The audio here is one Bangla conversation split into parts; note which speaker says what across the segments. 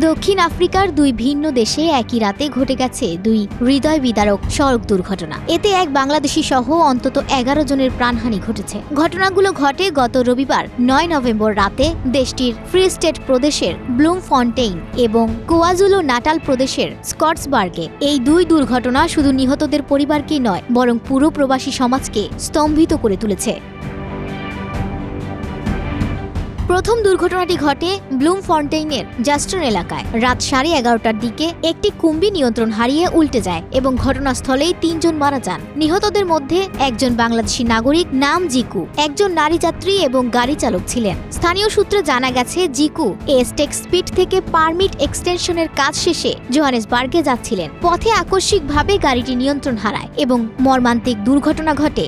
Speaker 1: দক্ষিণ আফ্রিকার দুই ভিন্ন দেশে একই রাতে ঘটে গেছে দুই হৃদয় বিদারক সড়ক দুর্ঘটনা। এতে এক বাংলাদেশি সহ অন্তত এগারো জনের প্রাণহানি ঘটেছে। ঘটনাগুলো ঘটে গত রবিবার, নয় নভেম্বর রাতে দেশটির ফ্রি স্টেট প্রদেশের ব্লুম ফন্টেইন এবং কোয়াজুলো নাটাল প্রদেশের স্কটসবার্গে। এই দুই দুর্ঘটনা শুধু নিহতদের পরিবারকেই নয়, বরং পুরো প্রবাসী সমাজকে স্তম্ভিত করে তুলেছে। প্রথম দুর্ঘটনাটি ঘটে ব্লুম ফন্টেইনের জাস্টন এলাকায়। রাত সাড়ে এগারোটার দিকে একটি কুম্বি নিয়ন্ত্রণ হারিয়ে উল্টে যায় এবং ঘটনাস্থলেই তিনজন মারা যান। নিহতদের মধ্যে একজন বাংলাদেশি নাগরিক নাম জিকু, একজন নারী যাত্রী এবং গাড়ি চালক ছিলেন। স্থানীয় সূত্রে জানা গেছে, জিকু এস্টেক স্পিড থেকে পারমিট এক্সটেনশনের কাজ শেষে জোহানেসবার্গে যাচ্ছিলেন। পথে আকস্মিকভাবে গাড়িটি নিয়ন্ত্রণ হারায় এবং মর্মান্তিক দুর্ঘটনা ঘটে।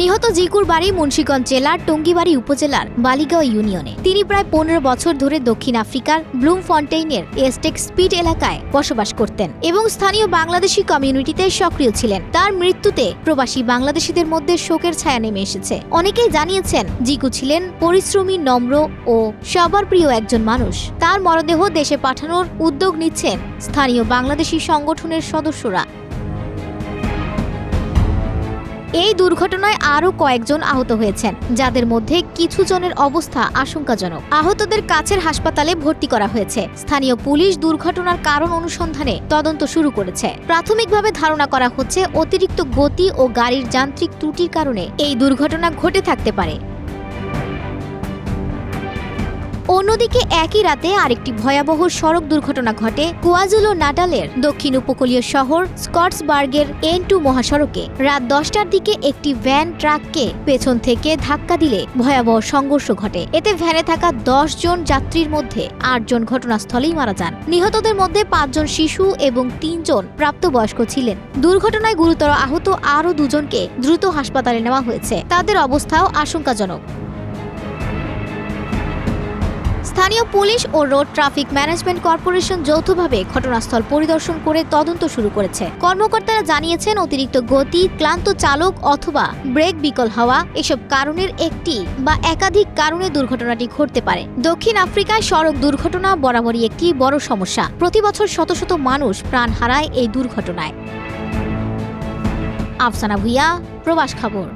Speaker 1: নিহত জিকুর বাড়ি মুন্সীগঞ্জ জেলার টঙ্গিবাড়ি উপজেলার বালিগাঁও ইউনিয়নে। তিনি প্রায় পনেরো বছর ধরে দক্ষিণ আফ্রিকার ব্লুম ফন্টেইনের এস্টেক স্পিড এলাকায় বসবাস করতেন এবং স্থানীয় বাংলাদেশি কমিউনিটিতে সক্রিয় ছিলেন। তার মৃত্যুতে প্রবাসী বাংলাদেশিদের মধ্যে শোকের ছায়া নেমে এসেছে। অনেকেই জানিয়েছেন, জিকু ছিলেন পরিশ্রমী, নম্র ও সবার প্রিয় একজন মানুষ। তার মরদেহ দেশে পাঠানোর উদ্যোগ নিচ্ছেন স্থানীয় বাংলাদেশি সংগঠনের সদস্যরা। এই দুর্ঘটনায় আরও কয়েকজন আহত হয়েছেন, যাদের মধ্যে কিছু জনের অবস্থা আশঙ্কাজনক। আহতদের কাছের হাসপাতালে ভর্তি করা হয়েছে। স্থানীয় পুলিশ দুর্ঘটনার কারণ অনুসন্ধানে তদন্ত শুরু করেছে। প্রাথমিকভাবে ধারণা করা হচ্ছে, অতিরিক্ত গতি ও গাড়ির যান্ত্রিক ত্রুটির কারণে এই দুর্ঘটনা ঘটে থাকতে পারে। অন্যদিকে একই রাতে আরেকটি ভয়াবহ সড়ক দুর্ঘটনা ঘটে কুয়াজুলো নাটালের দক্ষিণ উপকূলীয় শহর স্কটসবার্গের এন টু মহাসড়কে। রাত দশটার দিকে একটি ভ্যান ট্রাককে পেছন থেকে ধাক্কা দিলে ভয়াবহ সংঘর্ষ ঘটে। এতে ভ্যানে থাকা দশ জন যাত্রীর মধ্যে আটজন ঘটনাস্থলেই মারা যান। নিহতদের মধ্যে পাঁচজন শিশু এবং তিনজন প্রাপ্তবয়স্ক ছিলেন। দুর্ঘটনায় গুরুতর আহত আরও দুজনকে দ্রুত হাসপাতালে নেওয়া হয়েছে। তাদের অবস্থাও আশঙ্কাজনক। স্থানীয় পুলিশ ও রোড ট্রাফিক ম্যানেজমেন্ট কর্পোরেশন যৌথভাবে ঘটনাস্থল পরিদর্শন করে তদন্ত শুরু করেছে। কর্মকর্তারা জানিয়েছেন, অতিরিক্ত গতি, ক্লান্ত চালক অথবা ব্রেক বিকল হওয়া এসব কারণের একটি বা একাধিক কারণে দুর্ঘটনাটি ঘটতে পারে। দক্ষিণ আফ্রিকায় সড়ক দুর্ঘটনা বরাবরই একটি বড় সমস্যা। প্রতি বছর শত শত মানুষ প্রাণ হারায় এই দুর্ঘটনায়। আফসানা ভুইয়া, প্রবাস খবর।